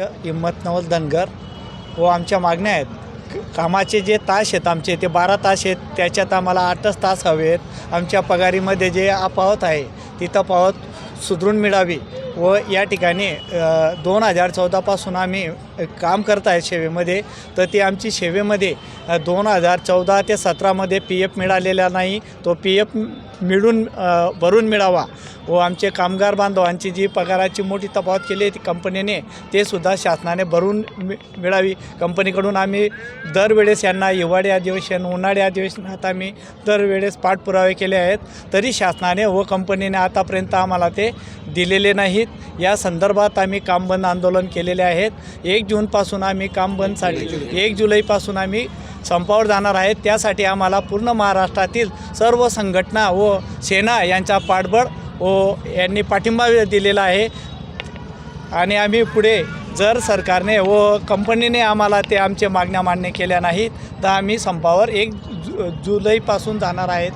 अध्यक्ष हिम्मत नवल धनगर व आमच्या मागण्या आहेत. कामाचे जे तास आहेत आमचे ते बारा तास आहेत. त्याच्यात आम्हाला आठच तास हवे आहेत. आमच्या पगारीमध्ये जे अपावत आहे ती तफावत सुधरून मिळावी. व या ठिकाणी दोन हजार चौदापासून आम्ही काम करत आहे सेवेमध्ये तर ती आमची सेवेमध्ये दोन हजार चौदा ते सतरामध्ये पी एफ मिळालेला नाही. तो पी एफ मिळून भरून मिळावा. व आमचे कामगार बांधवांची जी पगाराची मोठी तफावत केली आहे ती कंपनीने ते सुद्धा शासनाने भरून मि मिळावी. कंपनीकडून आम्ही दरवेळेस यांना हिवाळी अधिवेशन उन्हाळी अधिवेशनात आम्ही दरवेळेस पाठपुरावे केले आहेत. तरी शासनाने व कंपनीने आतापर्यंत आम्हाला ते दिलेले नाहीत. या संदर्भात आम्ही काम बंद आंदोलन केलेले आहेत. एक जूनपासून आम्ही काम बंदसाठी एक जुलैपासून आम्ही संपावर जाणार आहेत. त्यासाठी आम्हाला पूर्ण महाराष्ट्रातील सर्व संघटना व सेना यांचा पाठबळ व यांनी पाठिंबा दिलेला आहे. आणि आम्ही पुढे जर सरकारने व कंपनीने आम्हाला ते आमच्या मागण्या मान्य केल्या नाहीत तर आम्ही संपावर एक जु जुलैपासून जाणार आहेत.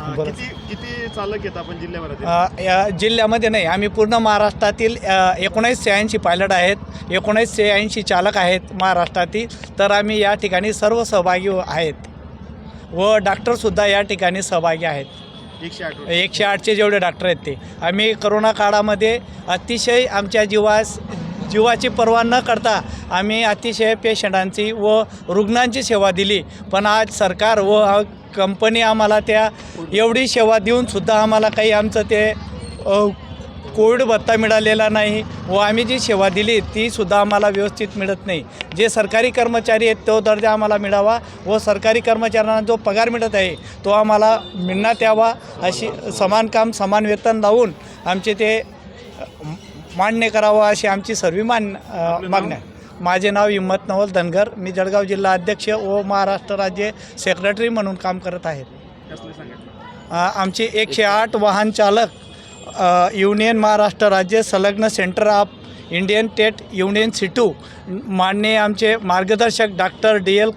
किती किती चालक आहेत आपण जिल्ह्याभरात या जिल्ह्यामध्ये नाही आम्ही पूर्ण महाराष्ट्रातील अ, एकोणीसशे ऐंशी पायलट आहेत एकोणीसशे ऐंशी चालक आहेत महाराष्ट्रातील. तर आम्ही या ठिकाणी सर्व सहभागी आहेत. व डॉक्टरसुद्धा या ठिकाणी सहभागी आहेत. एकशे आठ एकशे आठचे जेवढे डॉक्टर आहेत ते. आम्ही करोना काळामध्ये अतिशय आमच्या जीवास जीवाची पर्वा न करता आम्ही अतिशय पेशंटांची व रुग्णांची सेवा दिली. पण आज सरकार व कंपनी आम्हाला त्या एवढी सेवा देऊनसुद्धा आम्हाला काही आमचं ते कोविड भत्ता मिळालेला नाही व आम्ही जी सेवा दिली तीसुद्धा आम्हाला व्यवस्थित मिळत नाही. जे सरकारी कर्मचारी आहेत तो दर्जा आम्हाला मिळावा व सरकारी कर्मचाऱ्यांना जो पगार मिळत आहे तो आम्हाला मिळण्यात यावा अशी समान काम समान वेतन लावून आमचे ते मान्य करावं अशी आमची सर्व मान अ, मागण्या. आहे. माझे नाव हिम्मत नवल धनगर. मी जळगाव जिल्हा अध्यक्ष व महाराष्ट्र राज्य सेक्रेटरी म्हणून काम करत आहे. आमचे एकशे आठ वाहन चालक युनियन महाराष्ट्र राज्य संलग्न सेंटर ऑफ इंडियन टेट युनियन सिटू. माननीय आमचे मार्गदर्शक डॉक्टर डी एल